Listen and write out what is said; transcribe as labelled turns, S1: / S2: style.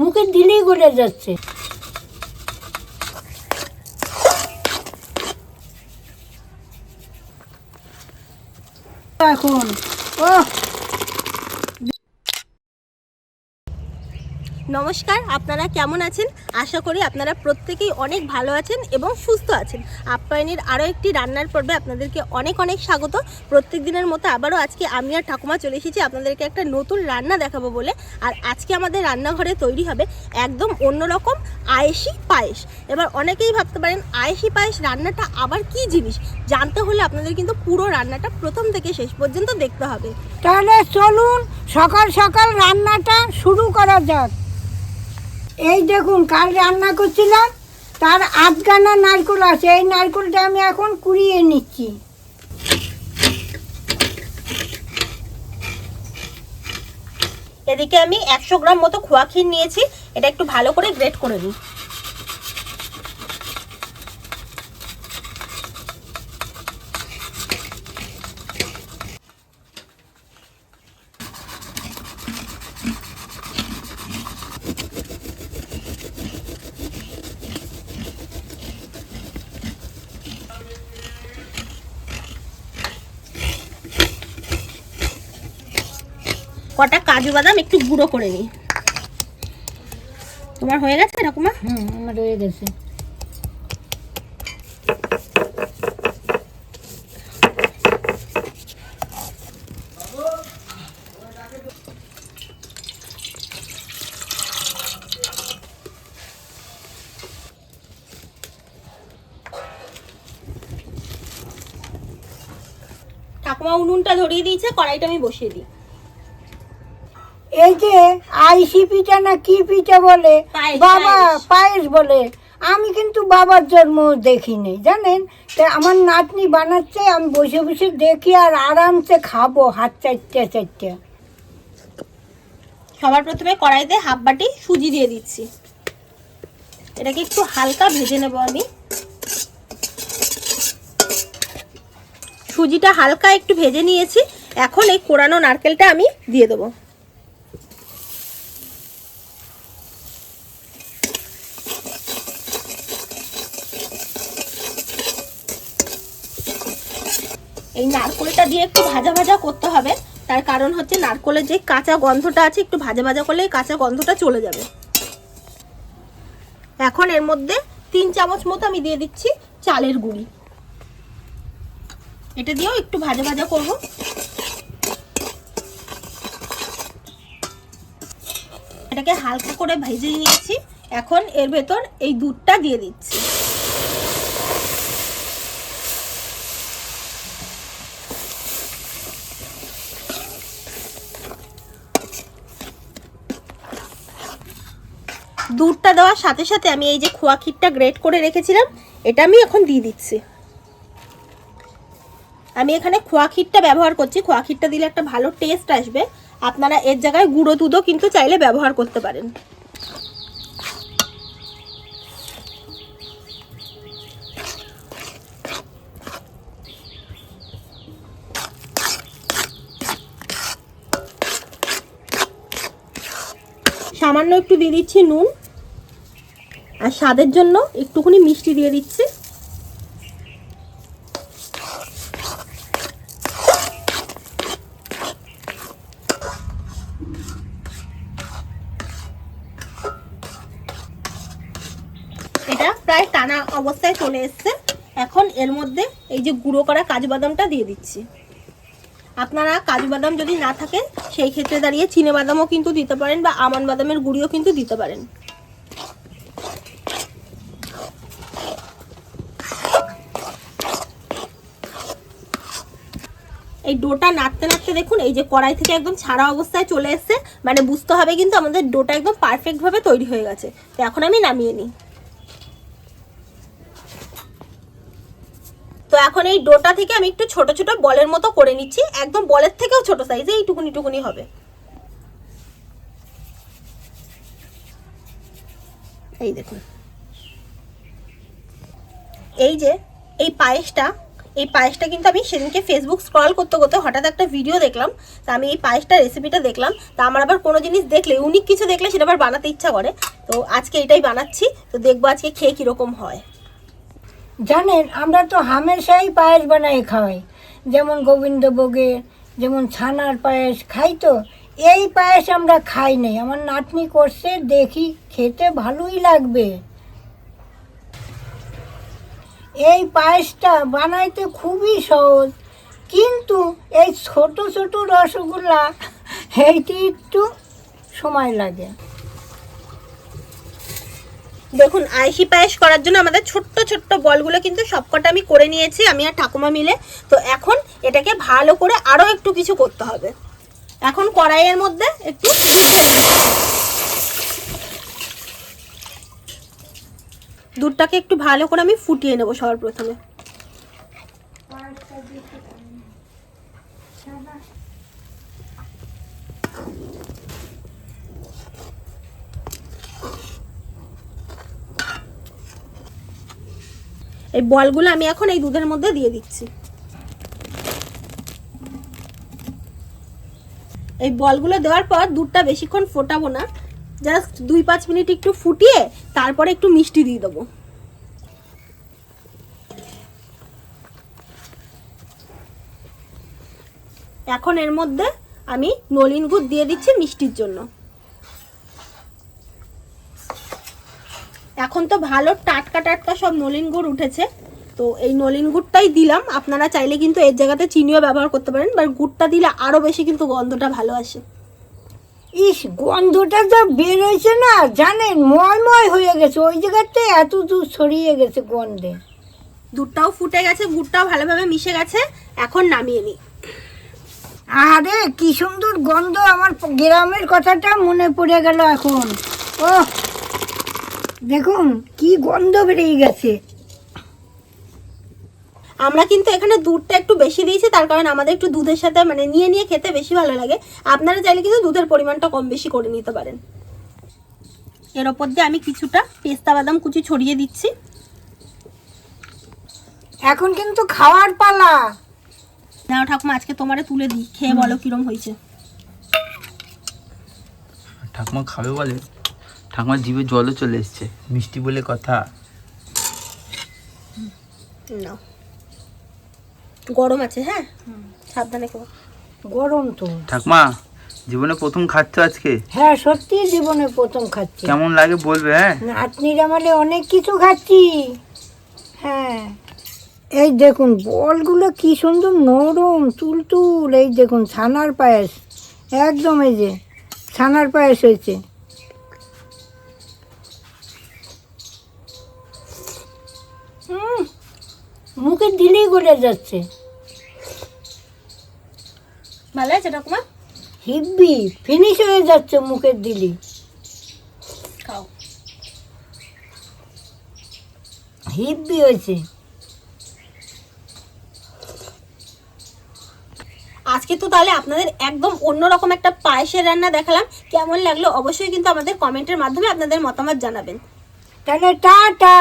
S1: মুখে দিলেই গলে যাচ্ছে। এখন। ও
S2: নমস্কার, আপনারা কেমন আছেন? আশা করি আপনারা প্রত্যেকেই অনেক ভালো আছেন এবং সুস্থ আছেন। আপ্যায়নের আরও একটি রান্নার পর্বে আপনাদেরকে অনেক অনেক স্বাগত। প্রত্যেক দিনের মতো আবারও আজকে আমি আর ঠাকুমা চলে এসেছি আপনাদেরকে একটা নতুন রান্না দেখাবো বলে। আর আজকে আমাদের রান্নাঘরে তৈরি হবে একদম অন্যরকম আয়েসি পায়েস। এবার অনেকেই ভাবতে পারেন আয়েসি পায়েস রান্নাটা আবার কি জিনিস? জানতে হলে আপনাদের কিন্তু পুরো রান্নাটা প্রথম থেকে শেষ পর্যন্ত দেখতে হবে।
S1: তাহলে চলুন, সকাল সকাল রান্নাটা শুরু করা যাক। এই দেখুন কাল রান্না করছিলাম? তার আধগানা নারকেল আছে, এই নারকেলটা আমি এখন কুড়িয়ে নিচ্ছি।
S2: এদিকে আমি একশো গ্রাম মতো খোয়া ক্ষীর নিয়েছি, এটা একটু ভালো করে গ্রেট করে নিই। কটা কাজু বাদাম একটু গুঁড়ো করে নিই। তোমার হয়ে গেছে ঠাকুমা
S1: হুম আমার রয়ে গেছে।
S2: ঠাকুমা উনুনটা ধরিয়ে দিয়েছে কড়াইটা আমি বসিয়ে দিই।
S1: এই যে আইসি পিঠা না কি পিঠা বলে? বাবা
S2: পায়েস।
S1: বলে। আমি কিন্তু বাবার জন্ম দেখিনি জানেন? তা আমার নাতনি বানাচ্ছে আমি বসে বসে দেখি আর আরামসে খাব হাত চারটে চারটে
S2: সবার প্রথমে কড়াইতে হাফ বাটি সুজি দিয়ে দিচ্ছি। এটাকে একটু হালকা ভেজে নেব আমি। সুজিটা হালকা একটু ভেজে নিয়েছি। এখন এই কোরানো নারকেলটা আমি দিয়ে দেবো এই নারকোলটা দিয়ে একটু ভাজা ভাজা করতে হবে। তার কারণ হচ্ছে নারকোলের যে কাঁচা গন্ধটা আছে, একটু ভাজা ভাজা করলে কাঁচা গন্ধটা চলে যাবে। এখন এর মধ্যে তিন চামচ মতো আমি দিয়ে দিচ্ছি চালের গুঁড়ি। এটা দিয়েও একটু ভাজা ভাজা করব। এটাকে হালকা করে ভেজে নিয়েছি। এখন এর ভেতর এই দুধটা দিয়ে দিচ্ছি। দুধটা দেওয়ার সাথে সাথে আমি এই যে খোয়া ক্ষীরটা গ্রেট করে রেখেছিলাম, এটা আমি এখন দিয়ে দিচ্ছি। আমি এখানে খোয়া ক্ষীরটা ব্যবহার করছি। খোয়া ক্ষীরটা দিলে একটা ভালো টেস্ট আসবে। আপনারা এর জায়গায় গুঁড়ো দুধও কিন্তু চাইলে ব্যবহার করতে পারেন। সামান্য একটু দিয়ে দিচ্ছি নুন। আর স্বাদের জন্য একটুখানি মিষ্টি দিয়ে দিচ্ছি। এটা প্রায় টানা অবস্থায় চলে এসছে। এখন এর মধ্যে এই যে গুঁড়ো করা কাজু বাদামটা দিয়ে দিচ্ছি। আপনারা কাজু বাদাম যদি না থাকে সেই ক্ষেত্রে দাঁড়িয়ে চিনে বাদামও কিন্তু দিতে পারেন বা আমন বাদামের গুঁড়িও কিন্তু দিতে পারেন। এই ডোটা নাড়তে নাড়তে দেখুন, এই যে কড়াই থেকে একদম ছাড়া অবস্থায় চলে এসছে। মানে বুঝতে হবে কিন্তু আমাদের ডোটা একদম পারফেক্ট ভাবে তৈরি হয়ে গেছে। তো এখন আমি নামিয়ে নিই। তো এখন এই ডোটা থেকে আমি একটু ছোট ছোট বলের মতো করে নিচ্ছি। একদম বলের থেকেও ছোট সাইজে এইটুকুনি টুকুনি হবে। এই দেখুন। এই যে, এই পায়েসটা এই পায়েসটা কিন্তু আমি সেদিনকে ফেসবুক স্ক্রল করতে করতে হঠাৎ একটা ভিডিও দেখলাম। তা আমি এই পায়েসটা রেসিপিটা দেখলাম। তা আমার আবার কোনো জিনিস দেখলে ইউনিক কিছু দেখলে সেটা আবার বানাতে ইচ্ছা করে। তো আজকে এটাই বানাচ্ছি। তো দেখব আজকে খেয়ে কীরকম হয়।
S1: জানেন, আমরা তো হামেশাই পায়েস বানাই খাওয়াই। যেমন গোবিন্দভোগের, যেমন ছানার পায়েস খাই তো। এই পায়েস আমরা খাই নাই। আমার নাতনি করছে, দেখি খেতে ভালোই লাগবে। এই পায়েসটা বানাইতে খুবই সহজ। কিন্তু এই ছোট ছোট রসগোল্লা, এইটি একটু সময় লাগে।
S2: দেখুন, আইসি পায়েস করার জন্য আমাদের ছোট্ট ছোট্ট বলগুলো কিন্তু সবকটা আমি করে নিয়েছি, আমি আর ঠাকুমা মিলে। তো এখন এটাকে ভালো করে আরও একটু কিছু করতে হবে। এখন কড়াইয়ের মধ্যে একটু দুধটাকে একটু ভালো করে আমি ফুটিয়ে নেব সবার প্রথমে। এই বলগুলো আমি এখন এই দুধের মধ্যে দিয়ে দিচ্ছি। এই বলগুলো দেওয়ার পর দুধটা বেশিক্ষণ ফোটাবো না। জাস্ট দুই পাঁচ মিনিট একটু ফুটিয়ে তারপরে একটু মিষ্টি দিয়ে দেবো। এখন এর মধ্যে আমি নলিন গুড় দিয়ে দিচ্ছি মিষ্টির জন্য। এখন তো ভালো টাটকা টাটকা সব নলিন গুড় উঠেছে, তো এই নলিন গুড়টাই দিলাম। আপনারা চাইলে কিন্তু এর জায়গাতে চিনিও ব্যবহার করতে পারেন বাট গুড়টা দিলে আরও বেশি কিন্তু গন্ধটা ভালো আসে।
S1: ইস গন্ধটা যা বের হয়েছে না জানেন ময়ময় হয়ে গেছে। ওই জায়গাতে এত দূর ছড়িয়ে গেছে গন্ধে।
S2: দুধটাও ফুটে গেছে গুড়টাও ভালোভাবে মিশে গেছে। এখন নামিয়ে নিই।
S1: আরে কি সুন্দর গন্ধ আমার গ্রামের কথাটা মনে পড়ে গেল এখন। ও দেখুন কি গন্ধ বেরিয়ে গেছে।
S2: আমরা কিন্তু এখানে দুধটা একটু বেশি দিয়েছি তার কারণ আমাদের একটু দুধের সাথে মানে নিয়ে নিয়ে খেতে বেশি ভালো লাগে। আপনারা চাইলে কিন্তু দুধের পরিমাণটা কম বেশি করে নিতে পারেন। এর ওপর দিয়ে আমি কিছুটা পেস্তা বাদাম কুচি ছড়িয়ে দিচ্ছি।
S1: এখন কিন্তু খাওয়ার পালা।
S2: নাও ঠাকুমা আজকে তোমারে তুলে দিই খেয়ে বলো কিরম হয়েছে।
S3: ঠাকুমা খাবে বলে? ঠাকুমার জিভে জলও চলে এসছে মিষ্টি বলে কথা।
S2: নাও। গরম আছে হ্যাঁ? সাবধানে খাব
S1: গরম তো।
S3: ঠাকুমা জীবনে প্রথম খাচ্ছ আজকে?
S1: হ্যাঁ সত্যি জীবনে প্রথম খাচ্ছি।
S3: কেমন লাগে বলবে হ্যাঁ?
S1: নাতনির আমলে অনেক কিছু খাচ্ছি। হ্যাঁ। এই দেখুন বলগুলো কি সুন্দর নরম তুলতুল। এই দেখুন ছানার পায়েস। একদম এই যে ছানার পায়েস হয়েছে। মুখে দিলেই গলে যাচ্ছে।
S2: ভালো আছে ঠাকুমা
S1: হিব্বি ফিনিশ হয়ে যাচ্ছে মুখের দিলি।
S2: খাও।
S1: হিব্বি হয়েছে।
S2: আজকে তো তাহলে আপনাদের একদম অন্যরকম একটা পায়েসের রান্না দেখালাম। কেমন লাগল অবশ্যই কিন্তু আমাদের কমেন্টের মাধ্যমে আপনাদের মতামত জানাবেন।
S1: তাহলে টাটা।